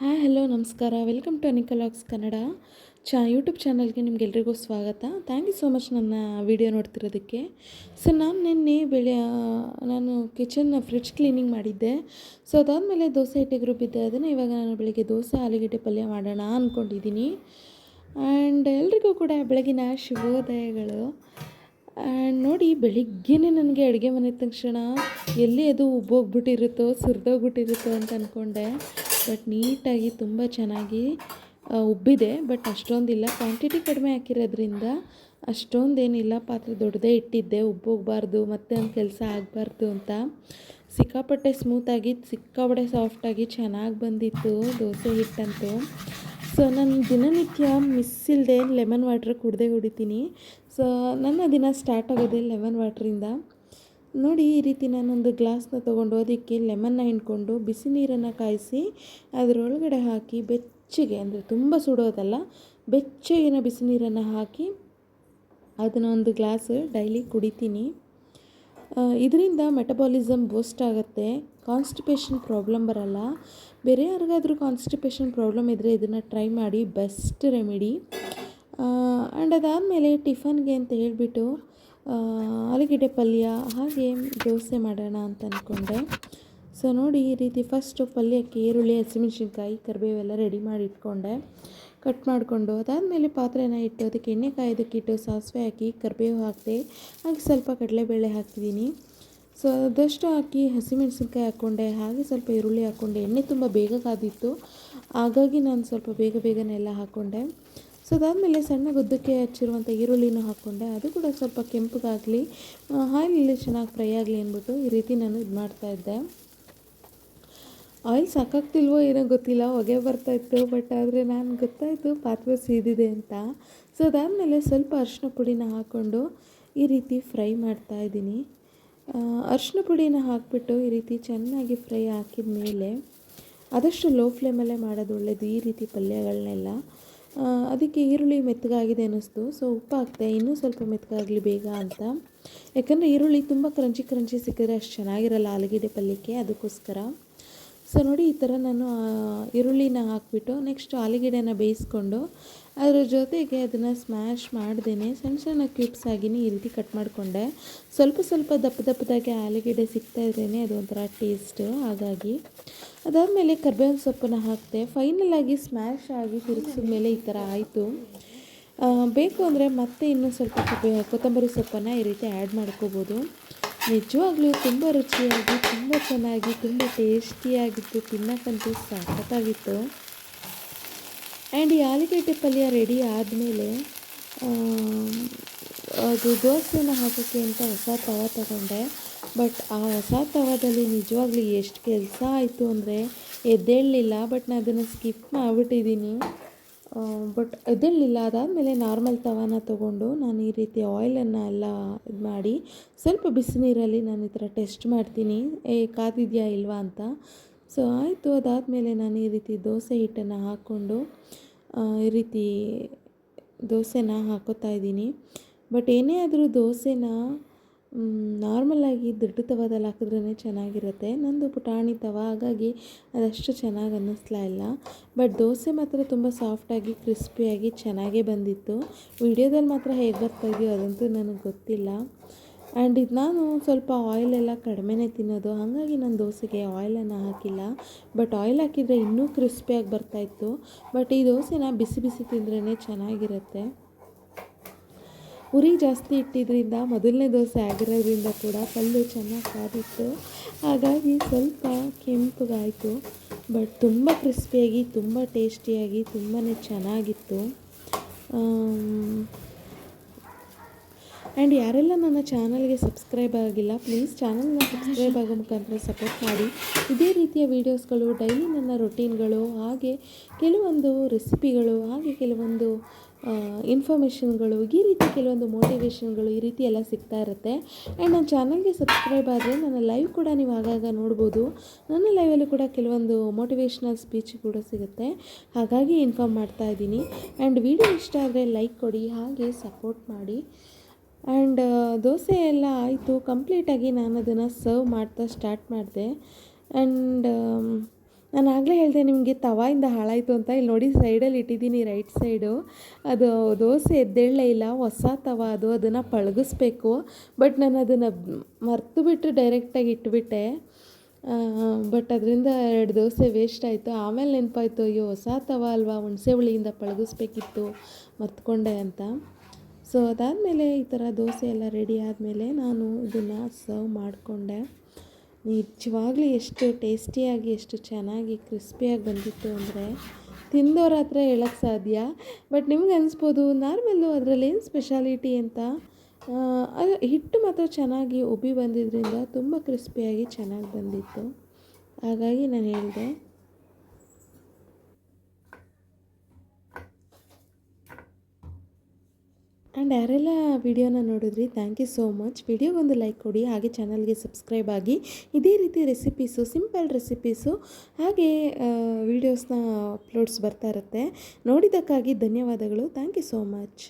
Hi, hello, ನಮಸ್ಕಾರ. Welcome to ಅನಿಕಲಾಗ್ಸ್ Kannada ಚಾ YouTube ಚಾನಲ್ಗೆ ನಿಮಗೆಲ್ರಿಗೂ ಸ್ವಾಗತ. ಥ್ಯಾಂಕ್ ಯು ಸೋ ಮಚ್ ನನ್ನ ವಿಡಿಯೋ ನೋಡ್ತಿರೋದಕ್ಕೆ. ಸೊ ನಾನು ನಿನ್ನೆ ಬೆಳೆ, ನಾನು ಕಿಚನ್ನ ಫ್ರಿಡ್ಜ್ ಕ್ಲೀನಿಂಗ್ ಮಾಡಿದ್ದೆ. ಸೊ ಅದಾದಮೇಲೆ ದೋಸೆ ಹಿಟ್ಟಿಗೆ ರುಬ್ಬಿದ್ದೆ. ಅದನ್ನು ಇವಾಗ ನಾನು ಬೆಳಿಗ್ಗೆ ದೋಸೆ, ಆಲೂಗಡ್ಡೆ ಪಲ್ಯ ಮಾಡೋಣ ಅಂದ್ಕೊಂಡಿದ್ದೀನಿ ಆ್ಯಂಡ್ ಎಲ್ರಿಗೂ ಕೂಡ ಬೆಳಗಿನ ಶುಭೋದಯಗಳು. ಆ್ಯಂಡ್ ನೋಡಿ, ಬೆಳಿಗ್ಗೆನೇ ನನಗೆ ಅಡುಗೆ ಮನೆ ತಕ್ಷಣ ಎಲ್ಲಿ ಅದು ಉಬ್ಬೋಗ್ಬಿಟ್ಟಿರುತ್ತೋ, ಸುರಿದೋಗ್ಬಿಟ್ಟಿರುತ್ತೋ ಅಂತ ಅಂದ್ಕೊಂಡೆ ಬಟ್ ನೀಟಾಗಿ ತುಂಬ ಚೆನ್ನಾಗಿ ಉಬ್ಬಿದೆ. ಬಟ್ ಅಷ್ಟೊಂದಿಲ್ಲ. ಕ್ವಾಂಟಿಟಿ ಕಡಿಮೆ ಹಾಕಿರೋದ್ರಿಂದ ಅಷ್ಟೊಂದೇನಿಲ್ಲ. ಪಾತ್ರೆ ದೊಡ್ಡದೇ ಇಟ್ಟಿದ್ದೆ. ಉಬ್ಬೋಗಬಾರ್ದು, ಮತ್ತೆ ಒಂದು ಕೆಲಸ ಆಗಬಾರ್ದು ಅಂತ. ಸಿಕ್ಕಾಪಟ್ಟೆ ಸ್ಮೂತಾಗಿ ಸಿಕ್ಕಾಪಟ್ಟೆ ಸಾಫ್ಟಾಗಿ ಚೆನ್ನಾಗಿ ಬಂದಿತ್ತು ದೋಸೆ ಹಿಟ್ಟಂತೂ. ಸೊ ನಾನು ದಿನನಿತ್ಯ ಮಿಸ್ ಇಲ್ಲದೆ ಲೆಮನ್ ವಾಟ್ರ್ ಕುಡ್ದೇ ಕುಡಿತೀನಿ. ಸೊ ನನ್ನ ದಿನ ಸ್ಟಾರ್ಟ್ ಆಗೋದೇ ಲೆಮನ್ ವಾಟ್ರಿಂದ ನೋಡಿ, ಈ ರೀತಿ ನಾನೊಂದು ಗ್ಲಾಸ್ನ ತೊಗೊಂಡು ಅದಕ್ಕೆ ಲೆಮನ್ನ ಹಿಂಡ್ಕೊಂಡು ಬಿಸಿ ನೀರನ್ನು ಕಾಯಿಸಿ ಅದರೊಳಗಡೆ ಹಾಕಿ ಬೆಚ್ಚಗೆ, ಅಂದರೆ ತುಂಬ ಸುಡೋದಲ್ಲ, ಬೆಚ್ಚಗಿನ ಬಿಸಿ ನೀರನ್ನು ಹಾಕಿ ಅದನ್ನ ಒಂದು ಗ್ಲಾಸ್ ಡೈಲಿ ಕುಡಿತೀನಿ. ಇದರಿಂದ ಮೆಟಬಾಲಿಸಮ್ ಬೂಸ್ಟ್ ಆಗುತ್ತೆ, ಕಾನ್ಸ್ಟಿಪೇಷನ್ ಪ್ರಾಬ್ಲಮ್ ಬರಲ್ಲ. ಬೇರೆ ಯಾರಿಗಾದರೂ ಕಾನ್ಸ್ಟಿಪೇಷನ್ ಪ್ರಾಬ್ಲಮ್ ಇದ್ದರೆ ಇದನ್ನು ಟ್ರೈ ಮಾಡಿ, ಬೆಸ್ಟ್ ರೆಮಿಡಿ. ಆ್ಯಂಡ್ ಅದಾದಮೇಲೆ ಟಿಫನ್ಗೆ ಅಂತ ಹೇಳಿಬಿಟ್ಟು ಆಲೂಗೆಡ್ಡೆ ಪಲ್ಯ ಹಾಗೆ ದೋಸೆ ಮಾಡೋಣ ಅಂತ ಅಂದ್ಕೊಂಡೆ ಸೊ ನೋಡಿ ಈ ರೀತಿ ಫಸ್ಟು ಪಲ್ಯಕ್ಕೆ ಈರುಳ್ಳಿ, ಹಸಿಮೆಣ್ಸಿನ್ಕಾಯಿ, ಕರಿಬೇವೆಲ್ಲ ರೆಡಿ ಮಾಡಿ ಇಟ್ಕೊಂಡೆ. ಕಟ್ ಮಾಡಿಕೊಂಡು ಅದಾದಮೇಲೆ ಪಾತ್ರೆನ ಇಟ್ಟು ಅದಕ್ಕೆ ಎಣ್ಣೆ ಕಾಯೋದಕ್ಕಿಟ್ಟು ಸಾಸಿವೆ ಹಾಕಿ, ಕರಿಬೇವು ಹಾಕಿದೆ, ಹಾಗೆ ಸ್ವಲ್ಪ ಕಡಲೆಬೇಳೆ ಹಾಕಿದ್ದೀನಿ. ಸೊ ಅದಷ್ಟು ಹಾಕಿ ಹಸಿಮೆಣ್ಸಿನ್ಕಾಯಿ ಹಾಕ್ಕೊಂಡೆ, ಹಾಗೆ ಸ್ವಲ್ಪ ಈರುಳ್ಳಿ ಹಾಕ್ಕೊಂಡೆ. ಎಣ್ಣೆ ತುಂಬ ಬೇಗ ಕಾದಿತ್ತು. ಹಾಗಾಗಿ ನಾನು ಸ್ವಲ್ಪ ಬೇಗ ಬೇಗನೆ ಎಲ್ಲ ಹಾಕ್ಕೊಂಡೆ. ಸೊ ಅದಾದಮೇಲೆ ಸಣ್ಣ ಗುದ್ದಕ್ಕೆ ಹಚ್ಚಿರುವಂಥ ಈರುಳ್ಳಿನೂ ಹಾಕ್ಕೊಂಡೆ. ಅದು ಕೂಡ ಸ್ವಲ್ಪ ಕೆಂಪಗಾಗಲಿ ಆಯಿಲಲ್ಲಿ ಚೆನ್ನಾಗಿ ಫ್ರೈ ಆಗಲಿ ಅಂದ್ಬಿಟ್ಟು ಈ ರೀತಿ ನಾನು ಇದು ಮಾಡ್ತಾಯಿದ್ದೆ ಆಯಿಲ್ ಸಾಕಾಗ್ತಿಲ್ವೋ ಏನೋ ಗೊತ್ತಿಲ್ಲ, ಹೊಗೆ ಬರ್ತಾಯಿತ್ತು ಬಟ್ ಆದರೆ ನಾನು ಗೊತ್ತಾಯಿತು ಪಾತ್ರೆ ಸೀದಿದೆ ಅಂತ. ಸೊ ಅದಾದಮೇಲೆ ಸ್ವಲ್ಪ ಅರಿಶಿನ ಪುಡಿನ ಹಾಕ್ಕೊಂಡು ಈ ರೀತಿ ಫ್ರೈ ಮಾಡ್ತಾ ಇದ್ದೀನಿ. ಅರಿಶಿನ ಪುಡಿನ ಹಾಕಿಬಿಟ್ಟು ಈ ರೀತಿ ಚೆನ್ನಾಗಿ ಫ್ರೈ ಹಾಕಿದ ಮೇಲೆ ಆದಷ್ಟು ಲೋ ಫ್ಲೇಮಲ್ಲೇ ಮಾಡೋದು ಒಳ್ಳೆಯದು ಈ ರೀತಿ ಪಲ್ಯಗಳನ್ನೆಲ್ಲ ಅದಕ್ಕೆ ಈರುಳ್ಳಿ ಮೆತ್ತಗಾಗಿದೆ ಅನ್ನಿಸ್ತು. ಸೊ ಉಪ್ಪು ಹಾಕ್ತೆ ಇನ್ನೂ ಸ್ವಲ್ಪ ಮೆತ್ತಗಾಗಲಿ ಬೇಗ ಅಂತ. ಯಾಕಂದರೆ ಈರುಳ್ಳಿ ತುಂಬ ಕ್ರಂಚಿ ಕ್ರಂಚಿ ಸಿಕ್ಕಿದ್ರೆ ಅಷ್ಟು ಚೆನ್ನಾಗಿರಲ್ಲ ಆಲೂಗೆಡ್ಡೆ ಪಲ್ಯಕ್ಕೆ, ಅದಕ್ಕೋಸ್ಕರ. ಸೊ ನೋಡಿ ಈ ಥರ ನಾನು ಈರುಳ್ಳಿನ ಹಾಕ್ಬಿಟ್ಟು ನೆಕ್ಸ್ಟ್ ಆಲೂಗೆಡ್ಡೆನ ಬೇಯಿಸ್ಕೊಂಡು ಅದ್ರ ಜೊತೆಗೆ ಅದನ್ನು ಸ್ಮ್ಯಾಶ್ ಮಾಡ್ದೇನೆ ಸಣ್ಣ ಸಣ್ಣ ಕ್ಯೂಬ್ಸ್ ಆಗಿನೇ ಈ ರೀತಿ ಕಟ್ ಮಾಡಿಕೊಂಡೆ. ಸ್ವಲ್ಪ ಸ್ವಲ್ಪ ದಪ್ಪ ದಪ್ಪದಾಗಿ ಆಲೂಗೆಡ್ಡೆ ಸಿಗ್ತಾ ಇದ್ರೇ ಅದು ಒಂಥರ ಟೇಸ್ಟ್ ಹಾಗಾಗಿ ಅದಾದಮೇಲೆ ಕರ್ಬೇವಿನ ಸೊಪ್ಪನ್ನು ಹಾಕಿದೆ. ಫೈನಲ್ ಆಗಿ ಸ್ಮ್ಯಾಶ್ ಆಗಿ ತಿರುಗಿಸಿದ ಮೇಲೆ ಈ ಥರ ಆಯಿತು. ಬೇಕು ಅಂದರೆ ಮತ್ತೆ ಇನ್ನೂ ಸ್ವಲ್ಪ ಕೊತ್ತಂಬರಿ ಸೊಪ್ಪನ್ನು ಈ ರೀತಿ ಆ್ಯಡ್ ಮಾಡ್ಕೋಬೋದು. ನಿಜವಾಗ್ಲೂ ತುಂಬ ರುಚಿಯಾಗಿ, ತುಂಬ ಚೆನ್ನಾಗಿ, ತುಂಬ ಟೇಸ್ಟಿಯಾಗಿತ್ತು ತಿನ್ನೋಕ್ಕಂತೂ ಸಖತ್ತಾಗಿತ್ತು. ಆ್ಯಂಡ್ ಈ ಆಲೂಗಡ್ಡೆ ಪಲ್ಯ ರೆಡಿ ಆದಮೇಲೆ ಅದು ದೋಸೆನ ಹಾಕೋಕ್ಕೆ ಅಂತ ಹೊಸ ತವ ತಗೊಂಡೆ. ಬಟ್ ಆ ಹೊಸ ತವದಲ್ಲಿ ನಿಜವಾಗ್ಲೂ ಎಷ್ಟು ಕೆಲಸ ಆಯಿತು ಅಂದರೆ ಎದ್ದೇಳಲಿಲ್ಲ. ಬಟ್ ನಾನು ಅದನ್ನು ಸ್ಕಿಪ್ ಮಾಡಿಬಿಟ್ಟಿದ್ದೀನಿ. ಬಟ್ ಎದ್ದೇಳಲಿಲ್ಲ. ಅದಾದಮೇಲೆ ನಾರ್ಮಲ್ ತವಾನ ತೊಗೊಂಡು ನಾನು ಈ ರೀತಿ ಆಯಿಲನ್ನು ಎಲ್ಲ ಇದು ಮಾಡಿ ಸ್ವಲ್ಪ ಬಿಸಿನೀರಲ್ಲಿ ನಾನು ಈ ಥರ ಟೆಸ್ಟ್ ಮಾಡ್ತೀನಿ. ಏ, ಕಾದಿದೆಯಾ ಇಲ್ವಾ ಅಂತ. ಸೊ ಆಯಿತು, ಅದಾದಮೇಲೆ ನಾನು ಈ ರೀತಿ ದೋಸೆ ಹಿಟ್ಟನ್ನು ಹಾಕ್ಕೊಂಡು ಈ ರೀತಿ ದೋಸೆನ ಹಾಕೋತಾ ಇದ್ದೀನಿ. ಬಟ್ ಏನೇ ಆದರೂ ದೋಸೆನ ನಾರ್ಮಲಾಗಿ ದೊಡ್ಡ ತವಾದಲ್ಲಿ ಹಾಕಿದ್ರೇ ಚೆನ್ನಾಗಿರುತ್ತೆ. ನಂದು ಪುಟಾಣಿ ತವ, ಹಾಗಾಗಿ ಅದಷ್ಟು ಚೆನ್ನಾಗಿ ಅನ್ನಿಸ್ಲಾ ಇಲ್ಲ. ಬಟ್ ದೋಸೆ ಮಾತ್ರ ತುಂಬ ಸಾಫ್ಟಾಗಿ ಕ್ರಿಸ್ಪಿಯಾಗಿ ಚೆನ್ನಾಗೇ ಬಂದಿತ್ತು. ವಿಡಿಯೋದಲ್ಲಿ ಮಾತ್ರ ಹೇಗೆ ಬರ್ತಾ ಇದೆಯೋ ಅದಂತೂ ನನಗೆ ಗೊತ್ತಿಲ್ಲ. ಆ್ಯಂಡ್ ಇದು ನಾನು ಸ್ವಲ್ಪ ಆಯಿಲೆಲ್ಲ ಕಡಿಮೆನೇ ತಿನ್ನೋದು. ಹಾಗಾಗಿ ನಾನು ದೋಸೆಗೆ ಆಯಿಲನ್ನು ಹಾಕಿಲ್ಲ. ಬಟ್ ಆಯಿಲ್ ಹಾಕಿದರೆ ಇನ್ನೂ ಕ್ರಿಸ್ಪಿಯಾಗಿ ಬರ್ತಾಯಿತ್ತು ಬಟ್ ಈ ದೋಸೆನ ಬಿಸಿ ಬಿಸಿ ತಿಂದ್ರೇ ಚೆನ್ನಾಗಿರುತ್ತೆ. ಉರಿ ಜಾಸ್ತಿ ಇಟ್ಟಿದ್ದರಿಂದ ಮೊದಲನೇ ದೋಸೆ ಆಗಿರೋದ್ರಿಂದ ಕೂಡ ಕಲ್ಲು ಚೆನ್ನಾಗಿ ಕಾದಿತ್ತು ಹಾಗಾಗಿ ಸ್ವಲ್ಪ ಕೆಂಪಗಾಯಿತು. ಬಟ್ ತುಂಬ ಕ್ರಿಸ್ಪಿಯಾಗಿ, ತುಂಬ ಟೇಸ್ಟಿಯಾಗಿ ತುಂಬಾ ಚೆನ್ನಾಗಿತ್ತು. ಆ್ಯಂಡ್ ಯಾರೆಲ್ಲ ನನ್ನ ಚಾನಲ್ಗೆ ಸಬ್ಸ್ಕ್ರೈಬ್ ಆಗಿಲ್ಲ ಪ್ಲೀಸ್ ಚಾನಲ್ನ ಸಬ್ಸ್ಕ್ರೈಬ್ ಆಗೋ ಮುಖಾಂತರ ಸಪೋರ್ಟ್ ಮಾಡಿ. ಇದೇ ರೀತಿಯ ವೀಡಿಯೋಸ್ಗಳು ಡೈಲಿ ನನ್ನ ರೊಟೀನ್ಗಳು ಹಾಗೆ ಕೆಲವೊಂದು ರೆಸಿಪಿಗಳು ಹಾಗೆ ಕೆಲವೊಂದು ಇನ್ಫಾರ್ಮೇಷನ್ಗಳು ಈ ರೀತಿ ಕೆಲವೊಂದು ಮೋಟಿವೇಶನ್ಗಳು ಈ ರೀತಿ ಎಲ್ಲ ಸಿಗ್ತಾ ಇರುತ್ತೆ. ಆ್ಯಂಡ್ ನನ್ನ ಚಾನಲ್ಗೆ ಸಬ್ಸ್ಕ್ರೈಬ್ ಆದರೆ ನನ್ನ ಲೈವ್ ಕೂಡ ನೀವು ಆಗಾಗ ನೋಡ್ಬೋದು. ನನ್ನ ಲೈವಲ್ಲಿ ಕೂಡ ಕೆಲವೊಂದು ಮೋಟಿವೇಶ್ನಲ್ ಸ್ಪೀಚ್ ಕೂಡ ಸಿಗುತ್ತೆ. ಹಾಗಾಗಿ ಇನ್ಫಾರ್ಮ್ ಮಾಡ್ತಾ ಇದ್ದೀನಿ. ಆ್ಯಂಡ್ ವಿಡಿಯೋ ಇಷ್ಟ ಆದರೆ ಲೈಕ್ ಕೊಡಿ, ಹಾಗೆ ಸಪೋರ್ಟ್ ಮಾಡಿ. ಆ್ಯಂಡ್ ದೋಸೆ ಎಲ್ಲ ಆಯಿತು. ಕಂಪ್ಲೀಟಾಗಿ ನಾನು ಅದನ್ನು ಸರ್ವ್ ಮಾಡ್ತಾ ಸ್ಟಾರ್ಟ್ ಮಾಡಿದೆ. ಆ್ಯಂಡ್ ನಾನು ಆಗಲೇ ಹೇಳಿದೆ ನಿಮಗೆ ತವಾಯಿಂದ ಹಾಳಾಯಿತು ಅಂತ. ಇಲ್ಲಿ ನೋಡಿ ಸೈಡಲ್ಲಿ ಇಟ್ಟಿದ್ದೀನಿ ರೈಟ್ ಸೈಡು ಅದು ದೋಸೆ ಎದ್ದೇಳಲೇ ಇಲ್ಲ. ಹೊಸ ತವ ಅದು, ಅದನ್ನು ಪಳಗಿಸ್ಬೇಕು. ಬಟ್ ನಾನು ಅದನ್ನು ಮರ್ತು ಬಿಟ್ಟು ಡೈರೆಕ್ಟಾಗಿ ಇಟ್ಬಿಟ್ಟೆ. ಬಟ್ ಅದರಿಂದ ಎರಡು ದೋಸೆ ವೇಸ್ಟ್ ಆಯಿತು. ಆಮೇಲೆ ನೆನಪಾಯಿತು, ಅಯ್ಯೋ, ಹೊಸ ತವ ಅಲ್ವಾ? ಹುಣಸೆ ಹುಳಿಯಿಂದ ಪಳಗಿಸ್ಬೇಕಿತ್ತು. ಮರ್ತ್ಕೊಂಡೆ ಅಂತ. ಸೊ ಅದಾದಮೇಲೆ ಈ ಥರ ದೋಸೆ ಎಲ್ಲ ರೆಡಿ ಆದಮೇಲೆ ನಾನು ಇದನ್ನು ಸರ್ವ್ ಮಾಡಿಕೊಂಡೆ. ನಿಜವಾಗ್ಲೂ ಎಷ್ಟು ಟೇಸ್ಟಿಯಾಗಿ ಎಷ್ಟು ಚೆನ್ನಾಗಿ ಕ್ರಿಸ್ಪಿಯಾಗಿ ಬಂದಿತ್ತು ಅಂದರೆ ತಿಂದವ್ರ ಹತ್ರ ಹೇಳೋಕ್ಕೆ ಸಾಧ್ಯ. ಬಟ್ ನಿಮ್ಗೆ ಅನಿಸ್ಬೋದು ನಾರ್ಮಲ್ಲು ಅದರಲ್ಲಿ ಏನು ಸ್ಪೆಷಾಲಿಟಿ ಅಂತ? ಅದು ಹಿಟ್ಟು ಮಾತ್ರ ಚೆನ್ನಾಗಿ ಉಬ್ಬಿ ಬಂದಿದ್ದರಿಂದ ತುಂಬ ಕ್ರಿಸ್ಪಿಯಾಗಿ ಚೆನ್ನಾಗಿ ಬಂದಿತ್ತು. ಹಾಗಾಗಿ ನಾನು ಹೇಳಿದೆ ಆ್ಯಂಡ್ ಯಾರೆಲ್ಲ ವಿಡಿಯೋನ ನೋಡಿದ್ರಿ ಥ್ಯಾಂಕ್ ಯು ಸೋ ಮಚ್ ವಿಡಿಯೋಗೊಂದು ಲೈಕ್ ಕೊಡಿ, ಹಾಗೆ ಚಾನಲ್ಗೆ ಸಬ್ಸ್ಕ್ರೈಬ್ ಆಗಿ. ಇದೇ ರೀತಿ ರೆಸಿಪೀಸು ಸಿಂಪಲ್ ರೆಸಿಪೀಸು ಹಾಗೆ ವೀಡಿಯೋಸ್ನ ಅಪ್ಲೋಡ್ಸ್ ಬರ್ತಾ ಇರುತ್ತೆ. ನೋಡಿದ್ದಕ್ಕಾಗಿ ಧನ್ಯವಾದಗಳು. Thank you so much